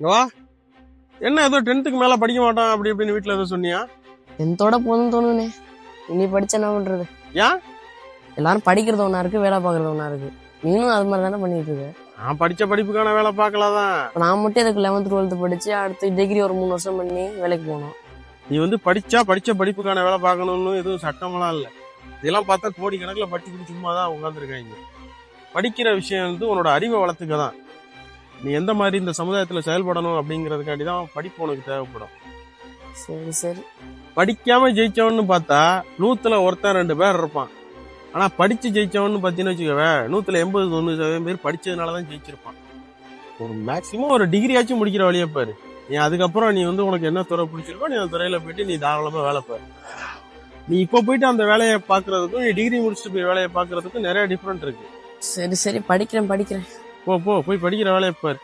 வா. என்ன ஏதோ டென்த்துக்கு மேல படிக்க மாட்டான் அப்படி இப்படின்னு வீட்ல ஏதோ சொன்னியா? டென்த்தோட போதும் தோணுனே. இனி படிச்சா என்ன பண்றது? ஏன்? எல்லாரும் படிக்கிறது ஒண்ணா இருக்கு வேலை பார்க்கறது ஒண்ணா இருக்கு. நீனும் அது மாதிரி தானே பண்ணிட்டு இருக்க? நான் படிச்ச படிப்புக்கான வேலை பார்க்கலாதான். நான் மட்டும் அதுக்கு லெவன்த் டுவெல்த் படிச்சு அடுத்து டிகிரி ஒரு மூணு வருஷம் பண்ணி வேலைக்கு போனோம் நீ வந்து படிச்சா படிச்ச படிப்புக்கான வேலை பார்க்கணும்னு எதுவும் சட்டமெல்லாம் இல்லை. இதெல்லாம் பார்த்தா கோடி கணக்கில் படிச்சுக்கிட்டு சும்மா தான் உட்காந்துருக்காங்க படிக்கிற விஷயம் வந்து உன்னோட அறிவை வளர்த்துக்க தான் நீ எந்த மாதிரி இந்த சமுதாயத்தில் செயல்படணும் அப்படிங்கிறதுக்காண்டி தான் படிப்பு உனக்கு தேவைப்படும். சரி சரி. படிக்காம ஜெயிச்சவன்னு பார்த்தா நூத்துல ஒருத்தன் ரெண்டு பேர் இருப்பான். ஆனா படிச்சு ஜெயிச்சவன்னு பார்த்தீங்கன்னு வச்சுக்கவே நூத்துல எண்பது தொண்ணூறு சதவீதம் பேர் படிச்சதுனால தான் ஜெயிச்சிருப்பான். ஒரு மேக்சிமம் ஒரு டிகிரியாச்சும் முடிக்கிற வழியை பாரு. நீ அதுக்கப்புறம் நீ வந்து உனக்கு என்ன துறை பிடிச்சிருக்கோ நீ அந்த துறையில போயிட்டு நீ தாராளமா வேலை பாரு. நீ இப்போ போயிட்டு அந்த வேலையை பார்க்கறதுக்கும் நீ டிகிரி முடிச்சுட்டு போய் வேலையை பார்க்கறதுக்கும் நிறைய டிஃப்ரெண்ட் இருக்கு. சரி சரி. படிக்கிறேன் படிக்கிறேன். போ போ போய் படிக்கிற வேலையை பாரு.